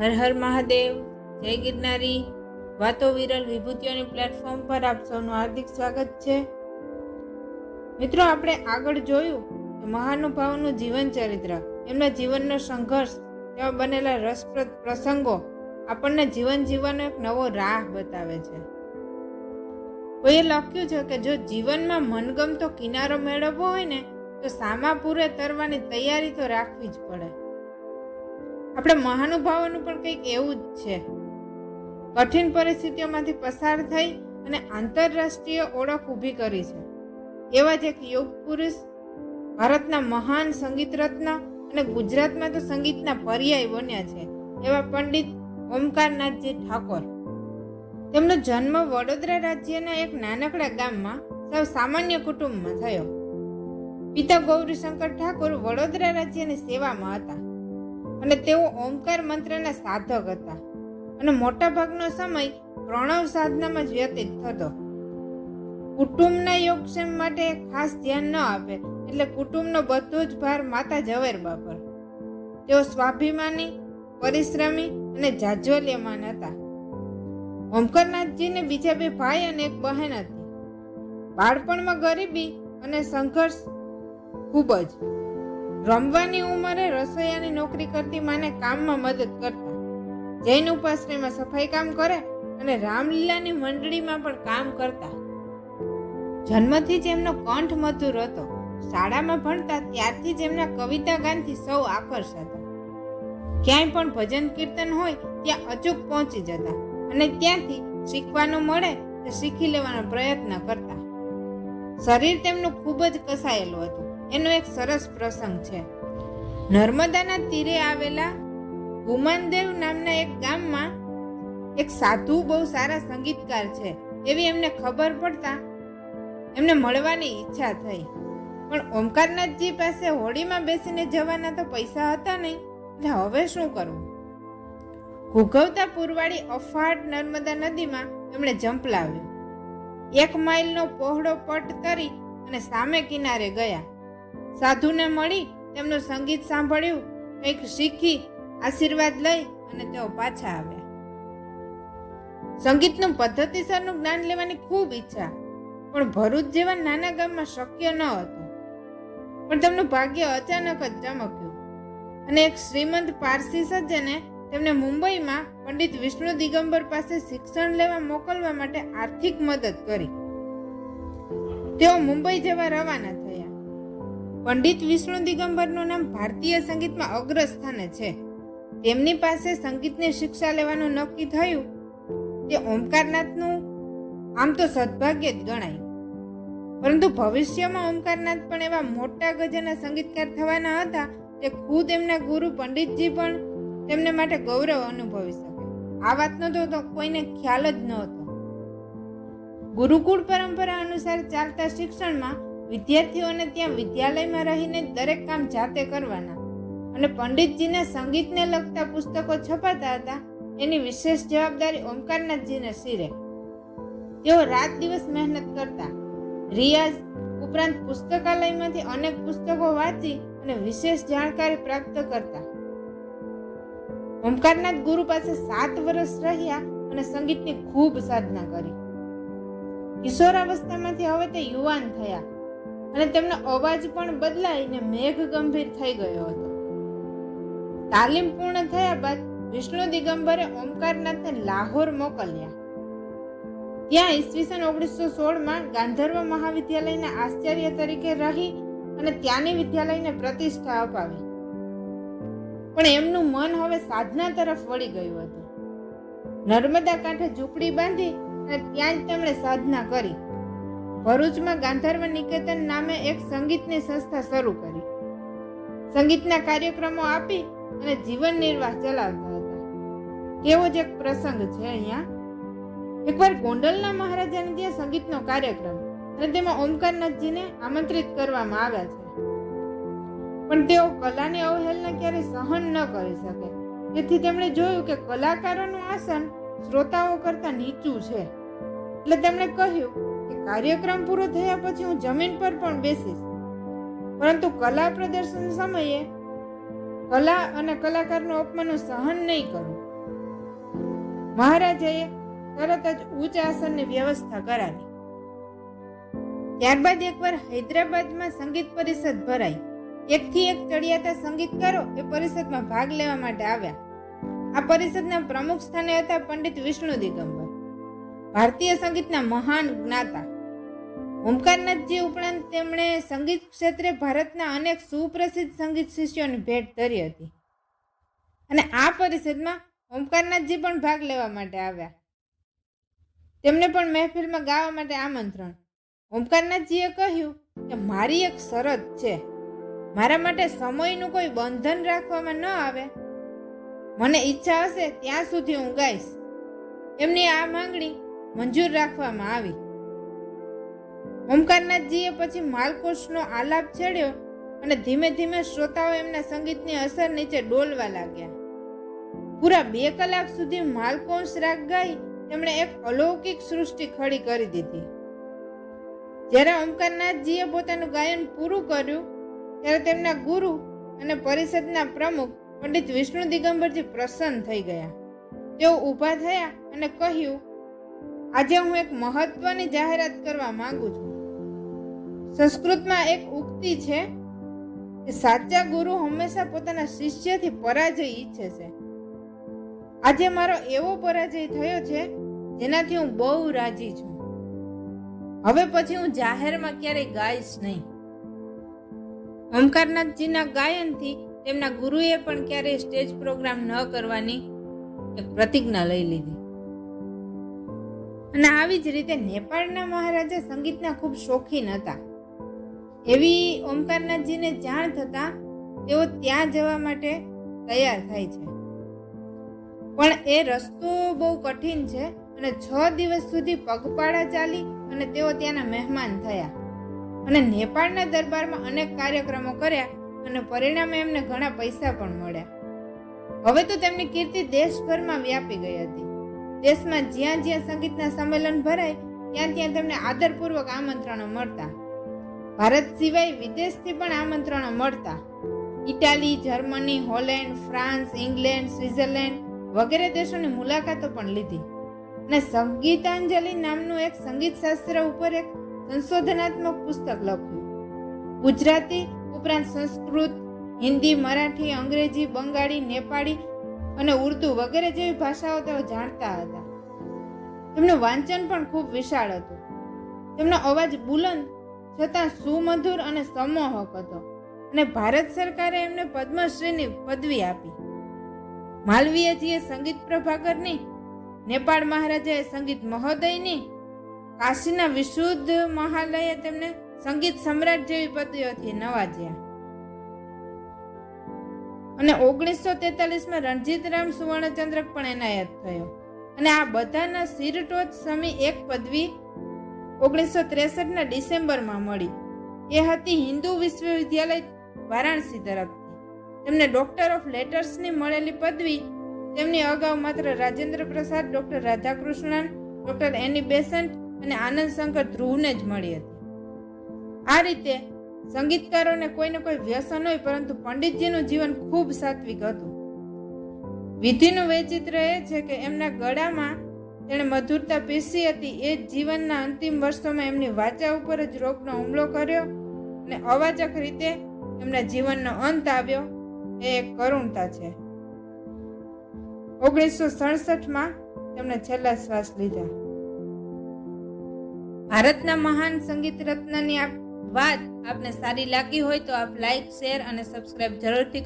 હર હર મહાદેવ, જય ગિરનારી. વાતો વિરલ વિભૂતિઓની પ્લેટફોર્મ પર આપ સૌનું હાર્દિક સ્વાગત છે. મિત્રો, આપણે આગળ જોયું કે મહાનુભાવોનું જીવન ચરિત્ર એમના જીવનનો સંઘર્ષ તેમાં બનેલા રસપ્રદ પ્રસંગો આપણને જીવન જીવવાનો એક નવો રાહ બતાવે છે. કોઈએ લખ્યું છે કે જો જીવનમાં મનગમતો કિનારો મેળવવો હોય ને, તો સામાપુરે તરવાની તૈયારી તો રાખવી જ પડે. આપણે મહાનુભાવોનું પણ કંઈક એવું જ છે. કઠિન પરિસ્થિતિઓમાંથી પસાર થઈ અને આંતરરાષ્ટ્રીય ઓળખ ઊભી કરી છે. એવા જ એક યોગ પુરુષ, ભારતના મહાન સંગીત રત્ન અને ગુજરાતમાં તો સંગીતના પર્યાય બન્યા છે. એવા પંડિત ઓમકારનાથજી ઠાકોર. તેમનો જન્મ વડોદરા રાજ્યના એક નાનકડા ગામમાં સૌ સામાન્ય કુટુંબમાં થયો. પિતા ગૌરીશંકર ઠાકોર વડોદરા રાજ્યની સેવામાં હતા. અને તેઓ ઓમકાર મંત્રના સાધક હતા. અને મોટાભાગનો સમય પ્રણવ સાધનામાં જ વ્યતીત થતો. કુટુંબના યોગક્ષેમ માટે ખાસ ધ્યાન ન આપે, એટલે કુટુંબનો બધો જ ભાર માતા ઝવેરબા પર તેઓ સ્વાભિમાની, પરિશ્રમી અને જાજ્વલ્યમાન હતા. ઓમકરનાથજીને બીજા બે ભાઈ અને એક બહેન હતી. બાળપણમાં ગરીબી અને સંઘર્ષ ખૂબ જ. રમવાની ઉંમરે રસોઈયાની નોકરી કરતી માને કામમાં મદદ કરતા. જૈન ઉપાશ્રયમાં સફાઈ કામ કરે અને રામલીલાની મંડળીમાં પણ કામ કરતા. જન્મથી જ એમનો કંઠ મધુર હતો. શાળામાં ભણતા ત્યારથી જ એમના કવિતા ગાનથી સૌ આકર્ષાતા. ક્યાંય પણ ભજન કીર્તન હોય ત્યાં અચૂક પહોંચી જતા અને ત્યાંથી શીખવાનું મળે તો શીખી લેવાનો પ્રયત્ન કરતા. શરીર તેમનું ખૂબ જ કસાયેલું હતું. એનો એક સરસ પ્રસંગ છે. નર્મદાના તીરે આવેલા ગુમાનદેવ નામના એક ગામમાં એક સાધુ બહુ સારા સંગીતકાર છે. એવી એમને ખબર પડતા એમને મળવાની ઈચ્છા થઈ. પણ ઓમકારનાથજી પાસે હોડીમાં બેસીને જવાના તો પૈસા હતા નહીં. એટલે હવે શું કરવું ઘૂઘવતા પુરવાળી અફાટ નર્મદા નદીમાં એમણે જંપલાવ્યો એક માઇલનો પહોળો પટ તરી અને સામે કિનારે ગયા. સાધુને મળી તેમનું સંગીત સાંભળ્યું, કંઈક શીખી, આશીર્વાદ લઈ અને તેઓ પાછા આવ્યા. સંગીતનું પદ્ધતિસરનું જ્ઞાન લેવાની ખૂબ ઈચ્છા, પણ ભરૂચ જેવા નાના ગામમાં શક્ય ન હતું. પણ તેમનું ભાગ્ય અચાનક જ ચમક્યું. અને એક શ્રીમંત પારસી સજ્જને તેમને મુંબઈમાં પંડિત વિષ્ણુ દિગંબર પાસે શિક્ષણ લેવા મોકલવા માટે આર્થિક મદદ કરી. તેઓ મુંબઈ જવા રવાના થયા. પંડિત વિષ્ણુ દિગંબરનું નામ ભારતીય સંગીતમાં અગ્રસ્થાને છે. તેમની પાસે સંગીતની શિક્ષા લેવાનું નક્કી થયું તે ઓમકારનાથનું આમ તો સદભાગ્ય જ ગણાય. પરંતુ ભવિષ્યમાં ઓમકારનાથ પણ એવા મોટા ગજાના સંગીતકાર થવાના હતા તે ખુદ એમના ગુરુ પંડિતજી પણ તેમને માટે ગૌરવ અનુભવી શકે. આ વાતનો તો કોઈને ખ્યાલ જ નહોતો. ગુરુકુળ પરંપરા અનુસાર ચાલતા શિક્ષણમાં વિદ્યાર્થીઓને ત્યાં વિદ્યાલયમાં રહીને દરેક કામ જાતે કરવાના. અને પંડિતજીને સંગીતને લગતા પુસ્તકો છપાતા હતા. એની વિશેષ જવાબદારી ઓમકારનાથજીને શિરે. તેઓ રાત દિવસ મહેનત કરતા. રિયાઝ ઉપરાંત પુસ્તકાલયમાંથી અનેક પુસ્તકો વાંચી અને વિશેષ જાણકારી પ્રાપ્ત કરતા. ઓમકારનાથ ગુરુ પાસે સાત વર્ષ રહ્યા અને સંગીતની ખૂબ સાધના કરી. કિશોરાવસ્થામાંથી હવે તે યુવાન થયા. અને તેમનો અવાજ પણ બદલાઈને મેઘ ગંભીર થઈ ગયો હતો. તાલીમ પૂર્ણ થયા બાદ વિષ્ણુ દિગંબરે ઓમકારનાથને લાહોર મોકલ્યા. ત્યાં ઈસવીસન ઓગણીસો સોળમાં ગાંધર્વ મહાવિદ્યાલયના આશ્ચર્ય તરીકે રહી અને ત્યાંની વિદ્યાલયને પ્રતિષ્ઠા અપાવી. પણ એમનું મન હવે સાધના તરફ વળી ગયું હતું. નર્મદા કાંઠે ઝૂંપડી બાંધી અને ત્યાં જ તેમણે સાધના કરી. ભરૂચમાં ગાંધર્વ નિકેતન નામે એક સંગીતની સંસ્થા શરૂ કરી. સંગીતના કાર્યક્રમો આપી અને જીવન નિર્વાહ ચલાવતા હતા. કેવો જ એક પ્રસંગ છે અહીંયા. એકવાર ગોંડલના મહારાજાને ત્યાં સંગીતનો કાર્યક્રમ અને તેમાં ઓમકારનાથજીને આમંત્રિત કરવામાં આવ્યા છે. પણ તેઓ કલાની અવહેલના ક્યારે સહન ન કરી શકે. તેથી તેમણે જોયું કે કલાકારોનું આસન શ્રોતાઓ કરતા નીચું છે. એટલે તેમણે કહ્યું કે કાર્યક્રમ પૂરો થયા પછી હું જમીન પર પણ બેસીશ. પરંતુ કલા પ્રદર્શન સમયે કલા અને કલાકારનું અપમાન સહન નહીં કરું. મહારાજાએ તરત જ ઉચ્ચ આસનની વ્યવસ્થા કરાવી. ત્યારબાદ એકવાર હૈદરાબાદમાં સંગીત પરિષદ ભરાઈ. એકથી એક ચડિયાતા સંગીતકારો એ પરિષદમાં ભાગ લેવા માટે આવ્યા. આ પરિષદના પ્રમુખ સ્થાને હતા પંડિત વિષ્ણુ દિગંબર. ભારતીય સંગીતના મહાન જ્ઞાતા. ઓમકારનાથજી ઉપરાંત તેમણે સંગીત ક્ષેત્રે ભારતના અનેક સુપ્રસિદ્ધ સંગીત શિષ્યોની ભેટ ધરી હતી. અને આ પરિષદમાં ઓમકારનાથજી પણ ભાગ લેવા માટે આવ્યા. તેમને પણ મહેફિલમાં ગાવા માટે આમંત્રણ. ઓમકારનાથજીએ કહ્યું કે, મારી એક શરત છે. મારા માટે સમયનું કોઈ બંધન રાખવામાં ન આવે. મને ઈચ્છા હશે ત્યાં સુધી હું ગાઈશ. એમની આ માંગણી મંજૂર રાખવામાં આવી. ઓમકારનાથજીએ પછી માલકોશનો આલાપ છેડ્યો અને ધીમે ધીમે શ્રોતાઓ એમના સંગીતની અસર નીચે ડોલવા લાગ્યા. પૂરા બે કલાક સુધી માલકોશ રાગ ગાઈ તેમણે એક અલૌકિક સૃષ્ટિ ખડી કરી દીધી. જ્યારે ઓમકારનાથજીએ પોતાનું ગાયન પૂરું કર્યું, ત્યારે તેમના ગુરુ અને પરિષદના પ્રમુખ પંડિત વિષ્ણુ દિગંબરજી પ્રસન્ન થઈ ગયા. તેઓ ઊભા થયા અને કહ્યું આજે હું એક મહત્વની જાહેરાત કરવા માંગુ છું. સંસ્કૃતમાં એક ઉક્તિ છે કે સાચા ગુરુ હંમેશા પોતાના શિષ્યથી પરાજય ઈચ્છે છે. આજે મારો એવો પરાજય થયો છે જેનાથી હું બહુ રાજી છું. હવે પછી હું જાહેરમાં ક્યારેય ગાઈશ નહીં. ઓમકારનાથજીના ગાયનથી તેમના ગુરુએ પણ ક્યારેય સ્ટેજ પ્રોગ્રામ ન કરવાની એક પ્રતિજ્ઞા લઈ લીધી. અને આવી જ રીતે નેપાળના મહારાજા સંગીતના ખૂબ શોખીન હતા. એવી ઓમકારનાથજીને જાણ થતાં તેઓ ત્યાં જવા માટે તૈયાર થાય છે. પણ એ રસ્તો બહુ કઠિન છે અને છ દિવસ સુધી પગપાળા ચાલી અને તેઓ ત્યાંના મહેમાન થયા. અને નેપાળના દરબારમાં અનેક કાર્યક્રમો કર્યા અને પરિણામે એમને ઘણા પૈસા પણ મળ્યા. હવે તો તેમની કીર્તિ દેશભરમાં વ્યાપી ગઈ હતી. દેશમાં જ્યાં જ્યાં સંગીતના સંમેલન ભરાય, ત્યાં ત્યાં તેમને આદરપૂર્વક આમંત્રણો મળતા. ભારત સિવાય વિદેશથી પણ આમંત્રણો મળતા. Italy, Germany, Holland, France, England, Switzerland વગેરે દેશોની મુલાકાતો પણ લીધી. અને સંગીતાંજલિ નામનું એક સંગીત શાસ્ત્ર ઉપર એક સંશોધનાત્મક પુસ્તક લખ્યું. ગુજરાતી ઉપરાંત સંસ્કૃત, હિન્દી, મરાઠી, અંગ્રેજી, બંગાળી, નેપાળી અને ઉર્દુ વગેરે જેવી ભાષાઓ તેઓ જાણતા હતા. તેમનું વાંચન પણ ખૂબ વિશાળ હતું. તેમનો અવાજ બુલંદ, છતાં સુમધુર અને સમોહક હતો અને ભારત સરકારે એમને પદ્મશ્રીની પદવી આપી. માલવીયજીએ સંગીત પ્રભાકરની, નેપાળ મહારાજાએ સંગીત મહોદયની, કાશીના વિશુદ્ધ મહાલયે તેમને સંગીત સમ્રાટ જેવી પદવીઓથી નવાજ્યા. અને ઓગણીસો તેતાલીસમાં રણજીતરામ સુવર્ણચંદ્રક પણ એનાયત થયો. અને આ બધાના સિરટોચ સમી એક પદવી ઓગણીસો ત્રેસઠના ડિસેમ્બરમાં મળી. એ હતી હિન્દુ વિશ્વવિદ્યાલય વારાણસી તરફથી. તેમને ડોક્ટર ઓફ લેટર્સની મળેલી પદવી તેમની અગાઉ માત્ર Rajendra Prasad doctor Radhakrishnan doctor Annie Besant અને આનંદ શંકર ધ્રુવને જ મળી હતી. આ રીતે સંગીતકારોને કોઈને કોઈ વ્યસન હોય, પરંતુ પંડિતજીનું જીવન ખૂબ સાત્વિક હતું. વિધિનું વૈચિત્ર એ છે કે એમના ગળામાં તેણે મધુરતા પીસી હતી. એ જ જીવનના અંતિમ વર્ષોમાં એમની વાચા ઉપર જ રોગનો હુમલો કર્યો અને અવાચક રીતે એમના જીવનનો અંત આવ્યો. એ એક કરુણતા છે. ઓગણીસો સડસઠમાં તેમણે છેલ્લા શ્વાસ લીધા. ભારતના મહાન સંગીત રત્નની આ વાત આપને સારી લાગી હોય તો આપ લાઈક શેર અને સબસ્ક્રાઈબ જરૂરથી